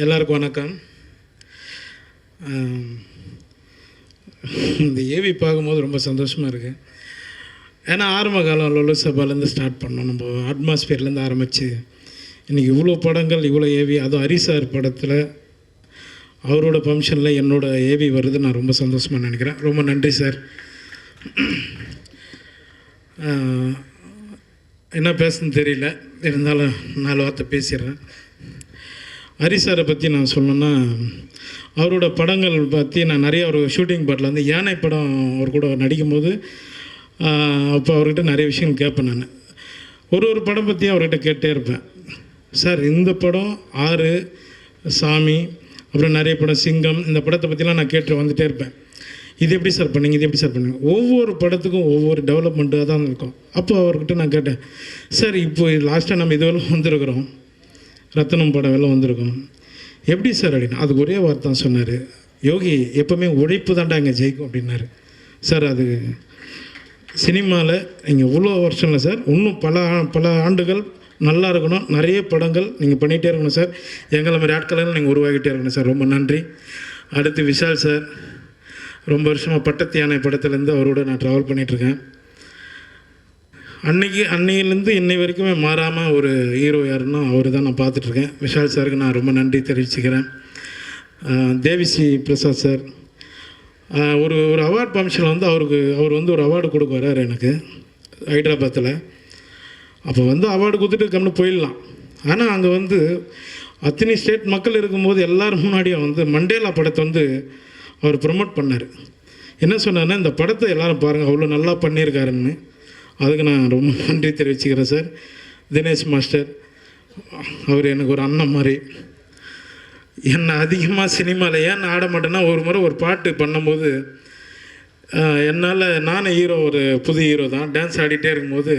எல்லாருக்கும் வணக்கம். இந்த ஏவி பார்க்கும்போது ரொம்ப சந்தோஷமாக இருக்குது ஏன்னா ஆரம்ப காலம் லொல்லு சபாலேருந்து ஸ்டார்ட் பண்ணோம். நம்ம அட்மாஸ்பியர்லேருந்து ஆரம்பித்து இன்றைக்கி இவ்வளோ படங்கள் இவ்வளோ ஏவி அதுவும் ஹரிசார் படத்தில் அவரோட ஃபங்க்ஷனில் என்னோட ஏவி வருது. நான் ரொம்ப சந்தோஷமாக நினைக்கிறேன். ரொம்ப நன்றி சார். என்ன பேசுன்னு தெரியல. இருந்தாலும் நாலு வார்த்தை பேசிடுறேன். ஹரிசாரை பற்றி நான் சொல்லணுன்னா அவரோட படங்கள் பற்றி நான் நிறைய ஒரு ஷூட்டிங் பாட்டில் வந்து யானை படம் அவர் கூட நடிக்கும்போது அப்போ அவர்கிட்ட நிறைய விஷயங்கள் கேட்பேன் நான். ஒரு ஒரு படம் பற்றி அவர்கிட்ட கேட்டே இருப்பேன். சார் இந்த படம் ஆறு சாமி அப்புறம் நிறைய படம் சிங்கம் இந்த படத்தை பற்றிலாம் நான் கேட்டு வந்துகிட்டே இருப்பேன். இது எப்படி சார் பண்ணீங்க? இது எப்படி சார் பண்ணீங்க? ஒவ்வொரு படத்துக்கும் ஒவ்வொரு டெவலப்மெண்ட்டாக தான் இருக்கும். அப்போ அவர்கிட்ட நான் கேட்டேன் சார் இப்போ லாஸ்ட்டாக நம்ம இதுவரை வந்திருக்கிறோம். ரத்தனம் படம் எல்லாம் வந்திருக்கோம். எப்படி சார் அப்படின்னு? அதுக்கு ஒரே வார்த்தை தான் சொன்னார். யோகி எப்போவுமே உழைப்பு தாண்டா இங்கே ஜெயிக்கும் அப்படின்னாரு. சார் அது சினிமாவில் நீங்கள் இவ்வளோ வருஷம் இல்லை சார். இன்னும் பல ஆ- பல ஆண்டுகள் நல்லா இருக்கணும். நிறைய படங்கள் நீங்கள் பண்ணிகிட்டே இருக்கணும் சார். எங்களை மாதிரி ஆட்களெல்லாம் நீங்கள் உருவாகிட்டே இருக்கணும் சார். ரொம்ப நன்றி. அடுத்து விஷால் சார். ரொம்ப வருஷமாக பட்டத்து யானை படத்துலேருந்து அவரோட நான் ட்ராவல் பண்ணிகிட்ருக்கேன் அன்னைக்கு அன்னையிலேருந்து இன்னை வரைக்குமே மாறாமல் ஒரு ஹீரோ யாருன்னா அவர் தான் நான் பார்த்துட்ருக்கேன். விஷால் சாருக்கு நான் ரொம்ப நன்றி தெரிவிச்சுக்கிறேன். தேவிஸ்ரீ பிரசாத் சார். ஒரு ஒரு அவார்ட் ஃபங்க்ஷனில் வந்து அவருக்கு அவர் வந்து ஒரு அவார்டு கொடுக்க வர்றார் எனக்கு ஹைதராபாத்தில் அப்போ வந்து அவார்டு கொடுத்துட்டு கம்னு போயிடலாம். ஆனால் அங்கே வந்து அத்தனை ஸ்டேட் மக்கள் இருக்கும்போது எல்லாரும் முன்னாடியும் வந்து மண்டேலா படத்தை வந்து அவர் ப்ரொமோட் பண்ணார். என்ன சொன்னார்னா இந்த படத்தை எல்லோரும் பாருங்கள் அவ்வளோ நல்லா பண்ணியிருக்காருன்னு. அதுக்கு நான் ரொம்ப நன்றி தெரிவிச்சுக்கிறேன் சார். தினேஷ் மாஸ்டர் அவர் எனக்கு ஒரு அண்ணன் மாதிரி. என்னை அதிகமாக சினிமாவில் ஏன் ஆட மாட்டேன்னா ஒரு முறை ஒரு பாட்டு பண்ணும்போது என்னால் நானும் ஹீரோ ஒரு புது ஹீரோ தான். டான்ஸ் ஆடிட்டே இருக்கும்போது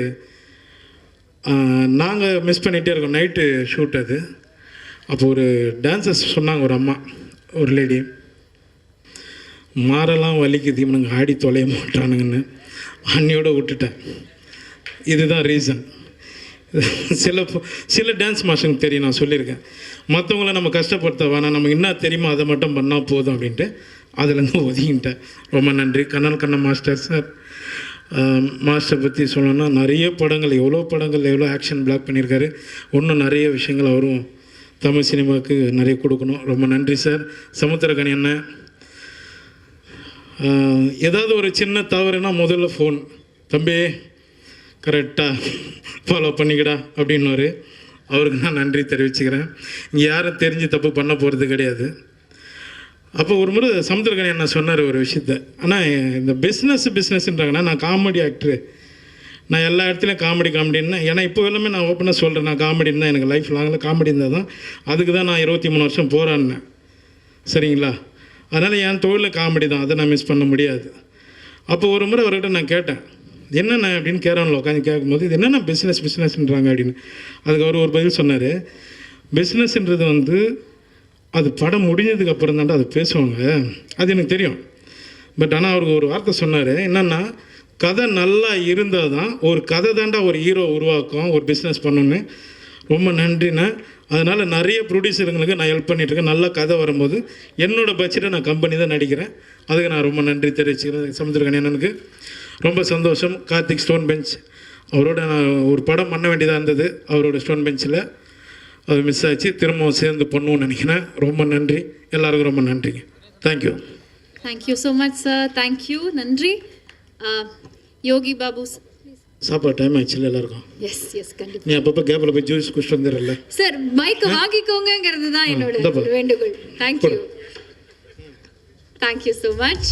நாங்கள் மிஸ் பண்ணிகிட்டே இருக்கோம் நைட்டு ஷூட் அது. அப்போ ஒரு டான்ஸஸ் சொன்னாங்க ஒரு அம்மா ஒரு லேடி மாறெல்லாம் வலிக்குது இவனுங்க ஆடி தொலைய மாட்டானுங்கன்னு. அண்ணியோட விட்டுட்டேன். இதுதான் ரீசன் சில சில டான்ஸ் மாஸ்டருக்கு தெரியும் நான் சொல்லியிருக்கேன். மற்றவங்கள நம்ம கஷ்டப்படுத்த வேணாம் நமக்கு என்ன தெரியுமோ அதை மட்டும் பண்ணால் போதும் அப்படின்ட்டு அதுலேருந்து ஒதுங்கிட்டேன். ரொம்ப நன்றி. Kannan Kannan master sir. Master பற்றி சொல்லணும்னா நிறைய படங்கள் எவ்வளோ படங்கள் எவ்வளோ ஆக்ஷன் பிளாக் பண்ணியிருக்காரு. இன்னும் நிறைய விஷயங்கள் அவரும் தமிழ் சினிமாவுக்கு நிறைய கொடுக்கணும். ரொம்ப நன்றி சார். சமுத்திரகனி அண்ணன். ஏதாவது ஒரு சின்ன தவறுனா முதல்ல ஃபோன் தம்பி கரெக்டாக ஃபாலோ பண்ணிக்கடா அப்படின்னாரு அவருக்கு நான் நன்றி தெரிவிச்சுக்கிறேன். இங்கே யாரும் தெரிஞ்சு தப்பு பண்ண போகிறது கிடையாது. அப்போ ஒரு முறை சமுத்திரகனி என்ன சொன்னார் ஒரு விஷயத்த. ஆனால் இந்த பிஸ்னஸ் பிஸ்னஸ்ன்றாங்கன்னா நான் காமெடி ஆக்டரு நான் எல்லா இடத்துலையும் காமெடி காமெடின்னு ஏன்னா இப்போ எல்லாமே நான் ஓப்பனாக சொல்கிறேன் நான் காமெடின்னு தான் எனக்கு லைஃப் லாங்கில் காமெடி இருந்தால் தான் அதுக்கு தான் நான் இருபத்தி மூணு வருஷம் போராடினேன். சரிங்களா? அதனால் என் தொழிலில் காமெடி தான். அதை நான் மிஸ் பண்ண முடியாது. அப்போ ஒரு முறை அவர்கிட்ட நான் கேட்டேன் என்னென்ன அப்படின்னு கேரவனில் உட்காந்து கேட்கும்போது இது என்னென்ன பிஸ்னஸ் பிஸ்னஸ்ன்றாங்க அப்படின்னு. அதுக்கு அவர் ஒரு பதில் சொன்னார். பிஸ்னஸ்ன்றது வந்து அது படம் முடிஞ்சதுக்கு அப்புறம் தாண்டா அது பேசுவாங்க. அது எனக்கு தெரியும். பட் ஆனால் அவருக்கு ஒரு வார்த்தை சொன்னார் என்னென்னா கதை நல்லா இருந்தால் தான் ஒரு கதை தாண்டா ஒரு ஹீரோ உருவாக்கும் ஒரு பிஸ்னஸ் பண்ணணுன்னு ரொம்ப நன்றிண்ணா. அதனால் நிறைய ப்ரொடியூசருங்களுக்கு நான் ஹெல்ப் பண்ணிகிட்ருக்கேன் நல்ல கதை வரும்போது என்னோடய பட்ஜெட்டை நான் கம்பெனி தான் நடிக்கிறேன். அதுக்கு நான் ரொம்ப நன்றி தெரிவிச்சுக்கிறேன். சமுத்திரகன் எனக்கு ரொம்ப சந்தோஷம். Karthik stone bench. அவரோட நான் ஒரு படம் பண்ண வேண்டியதாக இருந்தது. அவரோட ஸ்டோன் பெஞ்சில். அது மிஸ் ஆச்சு. திரும்பவும் சேர்ந்து பண்ணுவோம்னு நினைக்கிறேன். ரொம்ப நன்றி. எல்லாருக்கும் ரொம்ப நன்றிங்க thank you thank you so much sir thank you நன்றி. யோகி பாபு சாப்பாடு டைம் ஆச்சுல்ல எல்லாருக்கும்? எஸ் எஸ் கண்டிப்பாக நீ அப்பப்போ கேப்பில் போய் ஜூஸ் குடிச்சிட்டு வந்துடுறல சார் மைக் வாங்கிக்கோங்கிறது தான் என்னோட வேண்டுகோள். Thank you thank you so much